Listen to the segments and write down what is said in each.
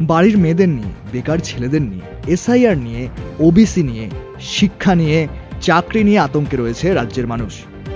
বাড়ির মেয়েদের নিয়ে, বেকার ছেলেদের নিয়ে, এসআইআর নিয়ে ওবিসি নিয়ে, শিক্ষা নিয়ে, চাকরি নিয়ে আতঙ্কে রয়েছে রাজ্যের মানুষ।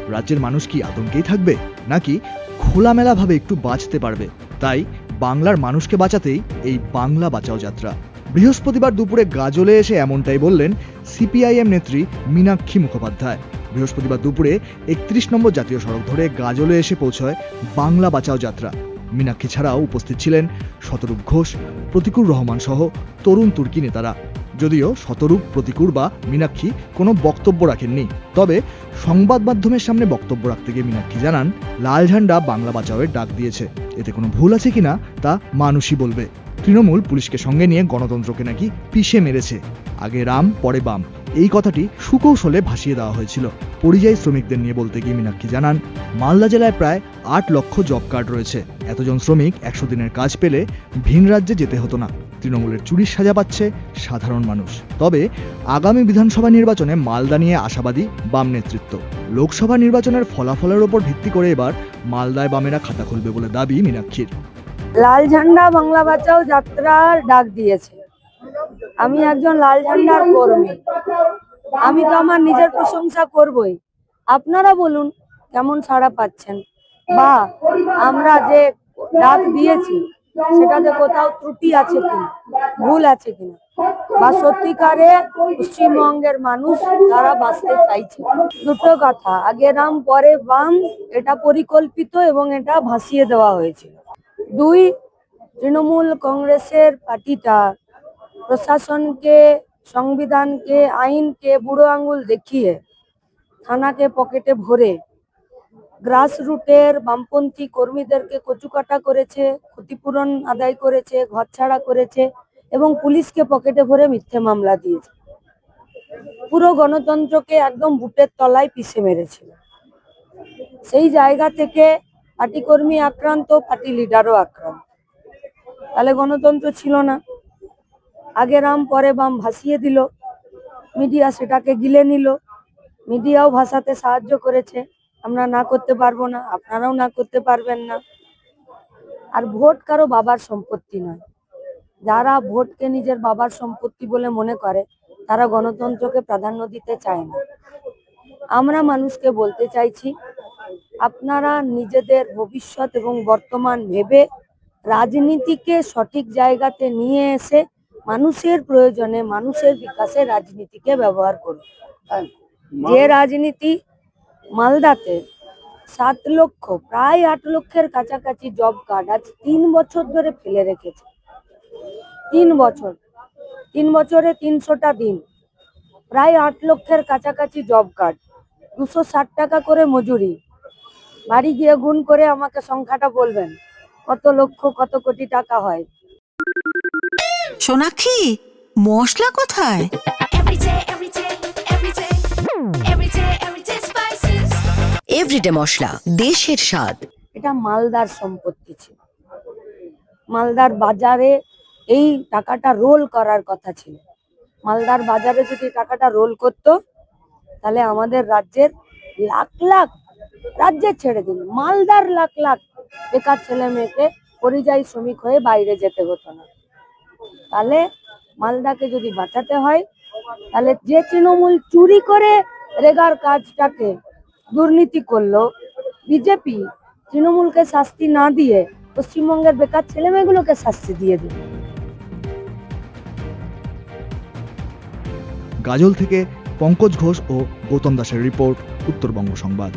রাজ্যের মানুষ কি আতঙ্কেই থাকবে? নাকি খোলামেলাভাবে একটু বাঁচতে পারবে? তাই বাংলার মানুষকে বাঁচাতেই এই বাংলা বাঁচাও যাত্রা। বৃহস্পতিবার দুপুরে গাজলে এসে এমনটাই বললেন সিপিআইএম নেত্রী মীনাক্ষী মুখোপাধ্যায়। বৃহস্পতিবার দুপুরে একত্রিশ নম্বর জাতীয় সড়ক ধরে গাজলে এসে পৌঁছয় বাংলা বাঁচাও যাত্রা। মীনাক্ষী ছাড়াও উপস্থিত ছিলেন শতরূপ ঘোষ প্রতিকুর রহমান সহ তরুণ তুর্কি নেতারা। যদিও শতরূপ প্রতিকুর বা মীনাক্ষী কোনো বক্তব্য রাখেননি। তবে সংবাদ মাধ্যমের সামনে বক্তব্য রাখতে গিয়ে মীনাক্ষী জানান, লাল ঝান্ডা বাংলা বাঁচাওয়ের ডাক দিয়েছে। এতে কোনো ভুল আছে কিনা তা মানুষই বলবে। তৃণমূল পুলিশকে সঙ্গে নিয়ে গণতন্ত্রকে নাকি পিষে মেরেছে। আগে রাম, পরে বাম। এই কথাটি সুকৌশলে ভাসিয়ে দেওয়া হয়েছিল। পরিযায়ী শ্রমিকদের নিয়ে বলতে গিয়ে মীনাক্ষী জানান, মালদা জেলায় প্রায় আট লক্ষ জব কার্ড রয়েছে। এতজন শ্রমিক একশো দিনের কাজ পেলে ভিন রাজ্যে যেতে হতো না। তৃণমূলের চুরির সাজা পাচ্ছে সাধারণ মানুষ। তবে আগামী বিধানসভা নির্বাচনে মালদা নিয়ে আশাবাদী বাম নেতৃত্ব। লোকসভা নির্বাচনের ফলাফলের ওপর ভিত্তি করে এবার মালদায় বামেরা খাতা খুলবে বলে দাবি মীনাক্ষীর। লাল ঝান্ডা বাংলা বাঁচাও যাত্রার ডাক দিয়েছে। আমি একজন লাল ঝান্ডার কর্মী। আমি তো আমার নিজের প্রশংসা করবই। আপনারা বলুন, কেমন সাড়া পাচ্ছেন? বা, আমরা যে ডাক দিয়েছি, সেটাতে কোথাও ত্রুটি আছে কিনা? ভুল আছে কিনা? বা, সত্যিকারে পশ্চিমবঙ্গের মানুষ তারা বাঁচতে চাইছে দুটো কথা, আগে রাম পরে বাম, এটা পরিকল্পিত এবং এটা ভাসিয়ে দেওয়া হয়েছিল। দুই, তৃণমূল কংগ্রেসের পার্টিটা প্রশাসনকে সংবিধানকে, আইনকে বুড়ো আঙ্গুল দেখিয়ে থানাকে পকেটে ভরে গ্রাস রুটের বামপন্থী কর্মীদেরকে কচুকাটা করেছে, ক্ষতিপূরণ আদায় করেছে, ঘরছাড়া করেছে এবং পুলিশকে পকেটে ভরে মিথ্যে মামলা দিয়েছে। পুরো গণতন্ত্রকে একদম বুটের তলায় পিষে মেরেছিল সেই জায়গা থেকে পার্টি কর্মী আক্রান্ত, পার্টি লিডারও আক্রান্ত। তাহলে গণতন্ত্র ছিল না। আগে রাম, পরে বাম ভাসিয়ে দিল। মিডিয়া সেটাকে গিলে নিল। মিডিয়াও ভাষাতে সাহায্য করেছে। আমরা না করতে পারব না, আপনারাও না করতে পারবেন না। আর ভোট কারও বাবার সম্পত্তি নয়। যারা ভোটকে নিজের বাবার সম্পত্তি বলে মনে করে, তারা গণতন্ত্রকে প্রাধান্য দিতে চায় না। আমরা মানুষকে বলতে চাইছি, আপনারা নিজেদের ভবিষ্যৎ এবং বর্তমান ভেবে রাজনীতিকে সঠিক জায়গাতে নিয়ে এসে মানুষের প্রয়োজনে মানুষের বিকাশে রাজনীতিকে ব্যবহার করুন। যে রাজনীতি মালদাতে সাত লক্ষ প্রায় আট লক্ষের কাছাকাছি জব কার্ড আজ তিন বছর ধরে ফেলে রেখেছে। তিন বছর তিন বছরে তিনশোটা দিন প্রায় আট লক্ষের কাছাকাছি জব কার্ড দুশো ষাট টাকা করে মজুরি। বাড়ি গিয়ে গুণ করে আমাকে সংখ্যাটা বলবেন কত লক্ষ কত কোটি টাকা হয়? সোনাক্ষী মশলা কোথায়. এভরিডে মশলা দেশের স্বাদ। এটা মালদার সম্পত্তি ছিল। মালদার বাজারে এই টাকাটা রোল করার কথা ছিল। মালদার বাজারে যদি টাকাটা রোল করতো তাহলে আমাদের রাজ্যের লাখ লাখ রাজ্যের ছেড়ে দিন। মালদার লাখ লাখ বেকার ছেলে মেয়েকে পরিযায়ী শ্রমিক হয়ে বাইরে যেতে হতো না। তাহলে মালদাকে যদি বাঁচাতে হয়, তাহলে যে তৃণমূল চুরি করে রেগার কাজটাকে দুর্নীতি করল, বিজেপি তৃণমূলকে শাস্তি না দিয়ে পশ্চিমবঙ্গের বেকার ছেলেমেয়েগুলোকে শাস্তি দিয়ে দেবে গাজল থেকে পঙ্কজ ঘোষ ও গৌতম দাসের রিপোর্ট, উত্তরবঙ্গ সংবাদ।